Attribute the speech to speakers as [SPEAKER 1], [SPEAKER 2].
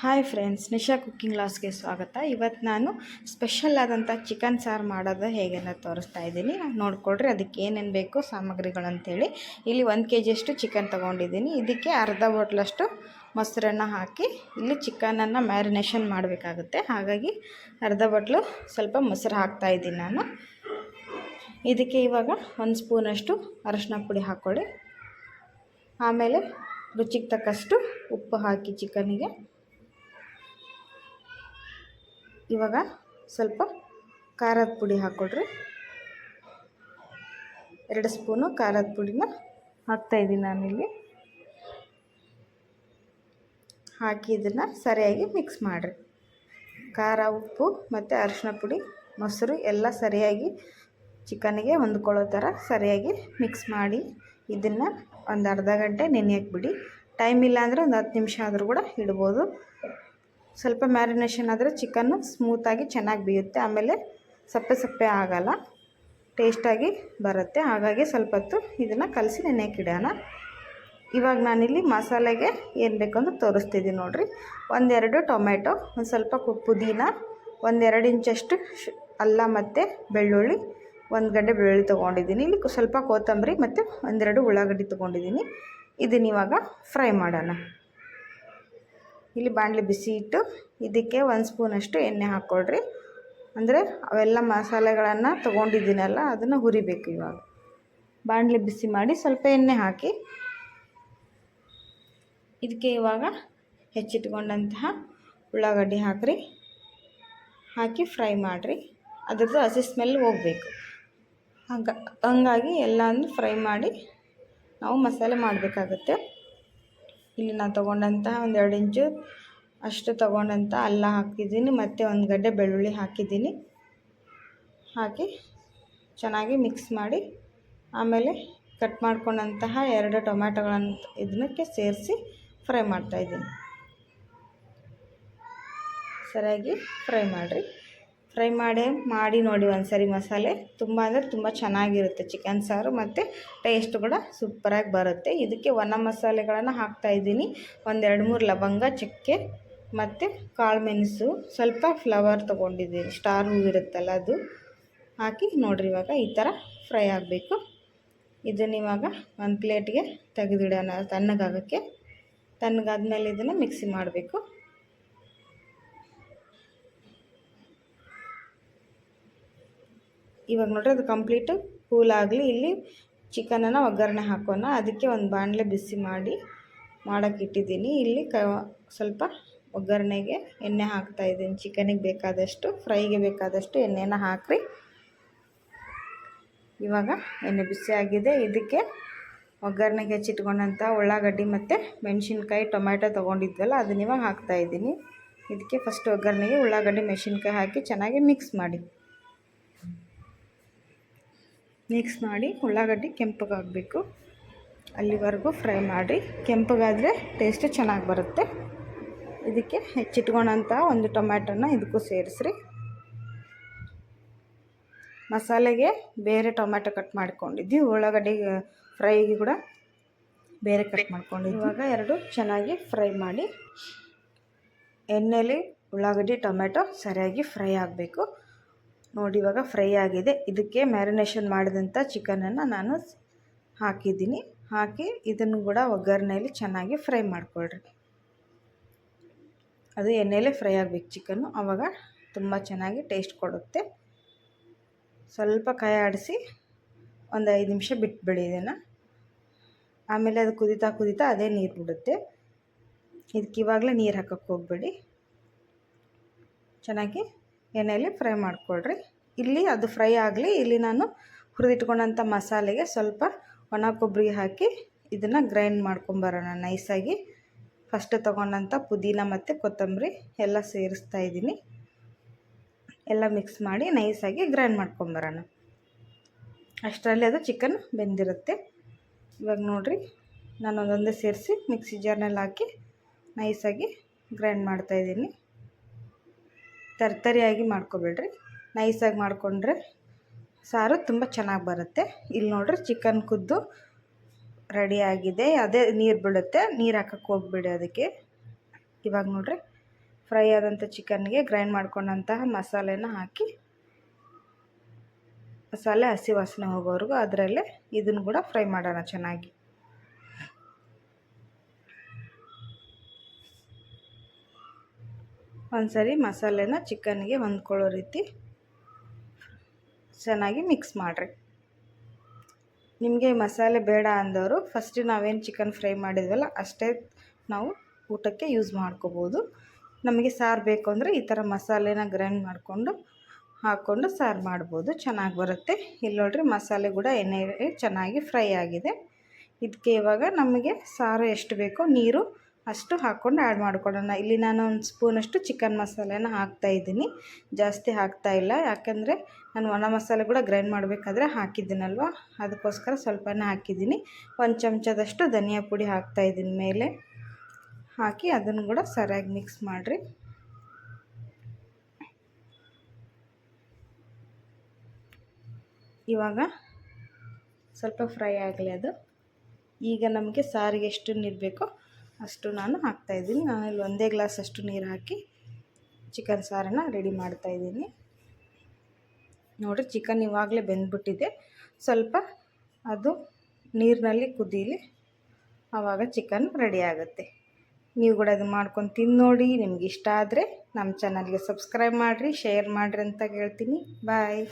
[SPEAKER 1] Hi friends, Nisha cooking ಲಾಸ್ಗೆ ಸ್ವಾಗತ. ಇವತ್ತು ನಾನು ಸ್ಪೆಷಲ್ ಆದಂಥ ಚಿಕನ್ ಸಾರು ಮಾಡೋದು ಅಂತ ತೋರಿಸ್ತಾ ಇದ್ದೀನಿ. ನೋಡಿಕೊಳ್ರಿ ಅದಕ್ಕೆ ಏನೇನು ಬೇಕು ಸಾಮಗ್ರಿಗಳಂತೇಳಿ. ಇಲ್ಲಿ ಒಂದು ಕೆ ಜಿಯಷ್ಟು ಚಿಕನ್ ತೊಗೊಂಡಿದ್ದೀನಿ. ಇದಕ್ಕೆ ಅರ್ಧ ಬಾಟ್ಲಷ್ಟು ಮೊಸರನ್ನ ಹಾಕಿ ಇಲ್ಲಿ ಚಿಕನನ್ನು ಮ್ಯಾರಿನೇಷನ್ ಮಾಡಬೇಕಾಗುತ್ತೆ. ಹಾಗಾಗಿ ಅರ್ಧ ಬಾಟ್ಲು ಸ್ವಲ್ಪ ಮೊಸರು ಹಾಕ್ತಾ ಇದ್ದೀನಿ ನಾನು. ಇದಕ್ಕೆ ಇವಾಗ ಒಂದು ಸ್ಪೂನಷ್ಟು ಅರಶಿನ ಪುಡಿ ಹಾಕ್ಕೊಳ್ಳಿ ಆಮೇಲೆ ರುಚಿಗೆ ತಕ್ಕಷ್ಟು ಉಪ್ಪು ಹಾಕಿ ಚಿಕನಿಗೆ ಇವಾಗ ಸ್ವಲ್ಪ ಖಾರದ ಪುಡಿ ಹಾಕ್ಕೊಡ್ರಿ. ಎರಡು ಸ್ಪೂನು ಖಾರದ ಪುಡಿನ ಹಾಕ್ತಾಯಿದ್ದೀನಿ ನಾನಿಲ್ಲಿ. ಹಾಕಿ ಇದನ್ನು ಸರಿಯಾಗಿ ಮಿಕ್ಸ್ ಮಾಡಿರಿ. ಖಾರ, ಉಪ್ಪು ಮತ್ತು ಅರಿಶಿನ ಪುಡಿ, ಮೊಸರು ಎಲ್ಲ ಸರಿಯಾಗಿ ಚಿಕನ್ಗೆ ಹೊಂದ್ಕೊಳ್ಳೋ ಥರ ಸರಿಯಾಗಿ ಮಿಕ್ಸ್ ಮಾಡಿ ಇದನ್ನು ಒಂದು ಅರ್ಧ ಗಂಟೆ ನೆನೆಯಕ್ಕೆ ಬಿಡಿ ಟೈಮ್ ಇಲ್ಲ ಅಂದರೆ ಒಂದು ಹತ್ತು ನಿಮಿಷ ಆದರೂ ಕೂಡ ಇಡ್ಬೋದು. ಸ್ವಲ್ಪ ಮ್ಯಾರಿನೇಷನ್ ಆದರೆ ಚಿಕನ್ನು ಸ್ಮೂತಾಗಿ ಚೆನ್ನಾಗಿ ಬೇಯುತ್ತೆ. ಆಮೇಲೆ ಸಪ್ಪೆ ಸಪ್ಪೆ ಆಗಲ್ಲ. ಟೇಸ್ಟಾಗಿ ಬರುತ್ತೆ. ಹಾಗಾಗಿ ಸ್ವಲ್ಪ ಹೊತ್ತು ಇದನ್ನು ಕಲಸಿ ನೆನೆಯಕ್ಕಿಡೋಣ ಇವಾಗ ನಾನಿಲ್ಲಿ ಮಸಾಲೆಗೆ ಏನು ಬೇಕು ಅಂತ ತೋರಿಸ್ತಿದ್ದೀನಿ ನೋಡಿರಿ. ಒಂದೆರಡು ಟೊಮೆಟೊ ಒಂದು ಸ್ವಲ್ಪ ಪುದೀನ, ಒಂದೆರಡು ಇಂಚಷ್ಟು ಅಲ್ಲ ಮತ್ತು ಬೆಳ್ಳುಳ್ಳಿ, ಒಂದು ಗಡ್ಡೆ ಬೆಳ್ಳುಳ್ಳಿ ತೊಗೊಂಡಿದ್ದೀನಿ. ಇಲ್ಲಿ ಸ್ವಲ್ಪ ಕೊತ್ತಂಬರಿ ಮತ್ತು ಒಂದೆರಡು ಉಳ್ಳಾಗಡ್ಡಿ ತೊಗೊಂಡಿದ್ದೀನಿ. ಇದನ್ನ ಇವಾಗ ಫ್ರೈ ಮಾಡೋಣ. ಇಲ್ಲಿ ಬಾಣಲೆ ಬಿಸಿ ಇಟ್ಟು ಇದಕ್ಕೆ ಒಂದು ಸ್ಪೂನಷ್ಟು ಎಣ್ಣೆ ಹಾಕ್ಕೊಳ್ರಿ. ಅಂದರೆ ಅವೆಲ್ಲ ಮಸಾಲೆಗಳನ್ನು ತೊಗೊಂಡಿದ್ದೀನಲ್ಲ, ಅದನ್ನು ಹುರಿಬೇಕು ಇವಾಗ. ಬಾಣಲೆ ಬಿಸಿ ಮಾಡಿ ಸ್ವಲ್ಪ ಎಣ್ಣೆ ಹಾಕಿ ಇದಕ್ಕೆ ಇವಾಗ ಹೆಚ್ಚಿಟ್ಕೊಂಡಂತಹ ಉಳ್ಳಾಗಡ್ಡಿ ಹಾಕ್ರಿ. ಹಾಕಿ ಫ್ರೈ ಮಾಡಿರಿ. ಅದರದ್ದು ಹಸಿ ಸ್ಮೆಲ್ ಹೋಗಬೇಕು. ಹಂಗ, ಹಂಗಾಗಿ ಎಲ್ಲನೂ ಫ್ರೈ ಮಾಡಿ ನಾವು ಮಸಾಲೆ ಮಾಡಬೇಕಾಗುತ್ತೆ. ಇಲ್ಲಿ ನಾನು ತೊಗೊಂಡಂತಹ ಎರಡು ಇಂಚು ಅಷ್ಟು ತೊಗೊಂಡಂಥ ಅಲ್ಲ ಹಾಕಿದ್ದೀನಿ, ಮತ್ತು ಒಂದು ಗಡ್ಡೆ ಬೆಳ್ಳುಳ್ಳಿ ಹಾಕಿದ್ದೀನಿ. ಹಾಕಿ ಚೆನ್ನಾಗಿ ಮಿಕ್ಸ್ ಮಾಡಿ, ಆಮೇಲೆ ಕಟ್ ಮಾಡ್ಕೊಂಡಂತಹ ಎರಡು ಟೊಮ್ಯಾಟೊಗಳನ್ನು ಇದನ್ನಕ್ಕೆ ಸೇರಿಸಿ ಫ್ರೈ ಮಾಡ್ತಾಯಿದ್ದೀನಿ ಸರಿಯಾಗಿ ಫ್ರೈ ಮಾಡಿರಿ. ಫ್ರೈ ಮಾಡಿ ಮಾಡಿ ನೋಡಿ ಒಂದು ಸರಿ ಮಸಾಲೆ. ತುಂಬ ಅಂದರೆ ತುಂಬ ಚೆನ್ನಾಗಿರುತ್ತೆ ಚಿಕನ್ ಸಾರು ಮತ್ತು ಟೇಸ್ಟ್ ಕೂಡ ಸೂಪರಾಗಿ ಬರುತ್ತೆ. ಇದಕ್ಕೆ ಒಣ ಮಸಾಲೆಗಳನ್ನು ಹಾಕ್ತಾಯಿದ್ದೀನಿ ಒಂದೆರಡು ಮೂರು ಲವಂಗ, ಚಕ್ಕೆ ಮತ್ತು ಕಾಳು ಮೆಣಸು. ಸ್ವಲ್ಪ ಫ್ಲವರ್ ತೊಗೊಂಡಿದ್ದೀನಿ. ಸ್ಟಾರ್ ಹೂ ಇರುತ್ತಲ್ಲ ಅದು. ಹಾಕಿ ನೋಡಿರಿ ಇವಾಗ ಈ ಥರ ಫ್ರೈ ಆಗಬೇಕು. ಇದನ್ನು ಇವಾಗ ಒಂದು ಪ್ಲೇಟ್ಗೆ ತೆಗೆದಿಡೋಣ ತಣ್ಣಗಾಗೋಕ್ಕೆ. ತಣ್ಣಗಾದ್ಮೇಲೆ ಇದನ್ನು ಮಿಕ್ಸಿ ಮಾಡಬೇಕು. ಇವಾಗ ನೋಡ್ರಿ ಅದು ಕಂಪ್ಲೀಟು ಕೂಲ್ ಆಗಲಿ, ಇಲ್ಲಿ ಚಿಕನನ್ನು ಒಗ್ಗರಣೆ ಹಾಕೋಣ. ಅದಕ್ಕೆ ಒಂದು ಬಾಣಲೆ ಬಿಸಿ ಮಾಡಿ ಮಾಡೋಕ್ಕೆ ಇಟ್ಟಿದ್ದೀನಿ. ಇಲ್ಲಿ ಕ ಸ್ವಲ್ಪ ಒಗ್ಗರಣೆಗೆ ಎಣ್ಣೆ ಹಾಕ್ತಾ ಇದ್ದೀನಿ. ಚಿಕನಿಗೆ ಬೇಕಾದಷ್ಟು ಫ್ರೈಗೆ ಬೇಕಾದಷ್ಟು ಎಣ್ಣೆನ ಹಾಕ್ರಿ. ಇವಾಗ ಎಣ್ಣೆ ಬಿಸಿ ಆಗಿದೆ. ಇದಕ್ಕೆ ಒಗ್ಗರಣೆಗೆ ಹೆಚ್ಚಿಟ್ಕೊಂಡಂಥ ಉಳ್ಳಾಗಡ್ಡಿ ಮತ್ತು ಮೆಣಸಿನ್ಕಾಯಿ, ಟೊಮ್ಯಾಟೊ ತೊಗೊಂಡಿದ್ವಲ್ಲ, ಅದನ್ನ ಇವಾಗ ಹಾಕ್ತಾಯಿದ್ದೀನಿ ಇದಕ್ಕೆ ಫಸ್ಟ್ ಒಗ್ಗರಣೆಗೆ ಉಳ್ಳಾಗಡ್ಡಿ, ಮೆಣಸಿನ್ಕಾಯಿ ಹಾಕಿ ಚೆನ್ನಾಗಿ ಮಿಕ್ಸ್ ಮಾಡಿ. ಮಿಕ್ಸ್ ಮಾಡಿ ಉಳ್ಳಾಗಡ್ಡಿ ಕೆಂಪಗಾಗಬೇಕು ಅಲ್ಲಿವರೆಗೂ ಫ್ರೈ ಮಾಡಿ ಕೆಂಪಗಾದರೆ ಟೇಸ್ಟ್ ಚೆನ್ನಾಗಿ ಬರುತ್ತೆ. ಇದಕ್ಕೆ ಹೆಚ್ಚಿಟ್ಕೊಂಡಂಥ ಒಂದು ಟೊಮ್ಯಾಟೋನ ಇದಕ್ಕೂ ಸೇರಿಸ್ರಿ. ಮಸಾಲೆಗೆ ಬೇರೆ ಟೊಮ್ಯಾಟೊ ಕಟ್ ಮಾಡ್ಕೊಂಡಿದ್ವಿ. ಉಳ್ಳಾಗಡ್ಡಿ ಫ್ರೈಗೆ ಕೂಡ ಬೇರೆ ಕಟ್ ಮಾಡ್ಕೊಂಡಿದ್ವಿ. ಇವಾಗ ಎರಡು ಚೆನ್ನಾಗಿ ಫ್ರೈ ಮಾಡಿ. ಎಣ್ಣೆಲಿ ಉಳ್ಳಾಗಡ್ಡಿ ಟೊಮೆಟೊ ಸರಿಯಾಗಿ ಫ್ರೈ ಆಗಬೇಕು. ನೋಡಿ, ಇವಾಗ ಫ್ರೈ ಆಗಿದೆ. ಇದಕ್ಕೆ ಮ್ಯಾರಿನೇಷನ್ ಮಾಡಿದಂಥ ಚಿಕನನ್ನು ನಾನು ಹಾಕಿದ್ದೀನಿ. ಹಾಕಿ ಇದನ್ನು ಕೂಡ ಒಗ್ಗರಣೆಯಲ್ಲಿ ಚೆನ್ನಾಗಿ ಫ್ರೈ ಮಾಡ್ಕೊಳ್ರಿ. ಅದು ಎಣ್ಣೆಯಲ್ಲೇ ಫ್ರೈ ಆಗಬೇಕು ಚಿಕನ್ನು ಆವಾಗ ತುಂಬ ಚೆನ್ನಾಗಿ ಟೇಸ್ಟ್ ಕೊಡುತ್ತೆ. ಸ್ವಲ್ಪ ಕೈ ಆಡಿಸಿ ಒಂದು ಐದು ನಿಮಿಷ ಬಿಟ್ಬಿಡಿ ಇದನ್ನು. ಆಮೇಲೆ ಅದು ಕುದಿತಾ ಕುದಿತಾ ಅದೇ ನೀರು ಬಿಡುತ್ತೆ. ಇದಕ್ಕೆ ಇವಾಗಲೇ ನೀರು ಹಾಕೋಕ್ಕೆ ಹೋಗ್ಬೇಡಿ. ಚೆನ್ನಾಗಿ ಎಣ್ಣೆಯಲ್ಲಿ ಫ್ರೈ ಮಾಡಿಕೊಳ್ರಿ. ಇಲ್ಲಿ ಅದು ಫ್ರೈ ಆಗಲಿ, ಇಲ್ಲಿ ನಾನು ಹುರಿದಿಟ್ಕೊಂಡಂಥ ಮಸಾಲೆಗೆ ಸ್ವಲ್ಪ ಒಣ ಕೊಬ್ಬರಿ ಹಾಕಿ ಇದನ್ನು ಗ್ರೈಂಡ್ ಮಾಡ್ಕೊಂಬರೋಣ ನೈಸಾಗಿ. ಫಸ್ಟ್ ತೊಗೊಂಡಂಥ ಪುದೀನ ಮತ್ತು ಕೊತ್ತಂಬರಿ ಎಲ್ಲ ಸೇರಿಸ್ತಾ ಇದ್ದೀನಿ. ಎಲ್ಲ ಮಿಕ್ಸ್ ಮಾಡಿ ನೈಸಾಗಿ ಗ್ರೈಂಡ್ ಮಾಡ್ಕೊಂಬರೋಣ. ಅಷ್ಟರಲ್ಲಿ ಅದು ಚಿಕನ್ ಬೆಂದಿರುತ್ತೆ. ಇವಾಗ ನೋಡಿರಿ ನಾನು ಒಂದೊಂದೇ ಸೇರಿಸಿ ಮಿಕ್ಸಿ ಜಾರ್ನಲ್ಲಿ ಹಾಕಿ ನೈಸಾಗಿ ಗ್ರೈಂಡ್ ಮಾಡ್ತಾಯಿದ್ದೀನಿ ತರ್ತರಿಯಾಗಿ ಮಾಡ್ಕೊಬೇಡ್ರಿ. ನೈಸಾಗಿ ಮಾಡಿಕೊಂಡ್ರೆ ಸಾರು ತುಂಬ ಚೆನ್ನಾಗಿ ಬರುತ್ತೆ. ಇಲ್ಲಿ ನೋಡ್ರಿ ಚಿಕನ್ ಕುದ್ದು ರೆಡಿಯಾಗಿದೆ ಅದೇ ನೀರು ಬೀಳುತ್ತೆ. ನೀರು ಹಾಕಕ್ಕೆ ಹೋಗ್ಬೇಡಿ ಅದಕ್ಕೆ. ಇವಾಗ ನೋಡ್ರಿ ಫ್ರೈ ಆದಂಥ ಚಿಕನ್ಗೆ ಗ್ರೈಂಡ್ ಮಾಡ್ಕೊಂಡಂತಹ ಮಸಾಲೆನ ಹಾಕಿ ಮಸಾಲೆ ಹಸಿ ವಾಸನೆ ಹೋಗೋವರೆಗೂ ಅದರಲ್ಲೇ ಇದನ್ನು ಕೂಡ ಫ್ರೈ ಮಾಡೋಣ ಚೆನ್ನಾಗಿ. ಒಂದ್ಸರಿ ಮಸಾಲೆನ ಚಿಕನ್ಗೆ ಹೊಂದ್ಕೊಳ್ಳೋ ರೀತಿ ಚೆನ್ನಾಗಿ ಮಿಕ್ಸ್ ಮಾಡಿರಿ. ನಿಮಗೆ ಮಸಾಲೆ ಬೇಡ ಅಂದವರು ಫಸ್ಟ್ ನಾವೇನು ಚಿಕನ್ ಫ್ರೈ ಮಾಡಿದ್ವಲ್ಲ ಅಷ್ಟೇ ನಾವು ಊಟಕ್ಕೆ ಯೂಸ್ ಮಾಡ್ಕೋಬೋದು. ನಮಗೆ ಸಾರು ಬೇಕು ಅಂದರೆ ಈ ಥರ ಮಸಾಲೆನ ಗ್ರೈಂಡ್ ಮಾಡಿಕೊಂಡು ಹಾಕ್ಕೊಂಡು ಸಾರು ಮಾಡ್ಬೋದು, ಚೆನ್ನಾಗಿ ಬರುತ್ತೆ. ಇಲ್ಲಿ ನೋಡ್ರಿ ಮಸಾಲೆ ಕೂಡ ಎಣ್ಣೆ ಚೆನ್ನಾಗಿ ಫ್ರೈ ಆಗಿದೆ. ಇದಕ್ಕೆ ಇವಾಗ ನಮಗೆ ಸಾರು ಎಷ್ಟು ಬೇಕೋ ನೀರು ಅಷ್ಟು ಹಾಕ್ಕೊಂಡು ಆ್ಯಡ್ ಮಾಡ್ಕೊಳ್ಳೋಣ. ಇಲ್ಲಿ ನಾನು ಒಂದು ಸ್ಪೂನಷ್ಟು ಚಿಕನ್ ಮಸಾಲೆನ ಹಾಕ್ತಾಯಿದ್ದೀನಿ ಜಾಸ್ತಿ ಹಾಕ್ತಾ ಇಲ್ಲ. ಯಾಕೆಂದರೆ ನಾನು ಒಣ ಮಸಾಲೆ ಕೂಡ ಗ್ರೈಂಡ್ ಮಾಡಬೇಕಾದ್ರೆ ಹಾಕಿದ್ದೀನಲ್ವ? ಅದಕ್ಕೋಸ್ಕರ ಸ್ವಲ್ಪನೇ ಹಾಕಿದ್ದೀನಿ. ಒಂದು ಚಮಚದಷ್ಟು ಧನಿಯಾ ಪುಡಿ ಹಾಕ್ತಾಯಿದ್ದೀನಿ ಮೇಲೆ. ಹಾಕಿ ಅದನ್ನು ಕೂಡ ಸರಿಯಾಗಿ ಮಿಕ್ಸ್ ಮಾಡಿರಿ. ಇವಾಗ ಸ್ವಲ್ಪ ಫ್ರೈ ಆಗಲಿ ಅದು. ಈಗ ನಮಗೆ ಸಾರಿಗೆ ಎಷ್ಟು ನೀರು ಬೇಕೋ ಅಷ್ಟು ನಾನು ಹಾಕ್ತಾಯಿದ್ದೀನಿ ನಾನು ಇಲ್ಲಿ ಒಂದೇ ಗ್ಲಾಸ್ ಅಷ್ಟು ನೀರು ಹಾಕಿ ಚಿಕನ್ ಸಾರನ್ನು ರೆಡಿ ಮಾಡ್ತಾಯಿದ್ದೀನಿ ನೋಡಿರಿ, ಚಿಕನ್ ಇವಾಗಲೇ ಬೆಂದ್ಬಿಟ್ಟಿದೆ. ಸ್ವಲ್ಪ ಅದು ನೀರಿನಲ್ಲಿ ಕುದೀಲಿ ಆವಾಗ ಚಿಕನ್ ರೆಡಿ ಆಗುತ್ತೆ. ನೀವು ಕೂಡ ಅದನ್ನು ಮಾಡ್ಕೊಂಡು ತಿಂದು ನೋಡಿ. ನಿಮ್ಗೆ ಇಷ್ಟ ಆದರೆ ನಮ್ಮ ಚಾನಲ್ಗೆ ಸಬ್ಸ್ಕ್ರೈಬ್ ಮಾಡಿರಿ, ಶೇರ್ ಮಾಡಿರಿ ಅಂತ ಹೇಳ್ತೀನಿ. ಬಾಯ್.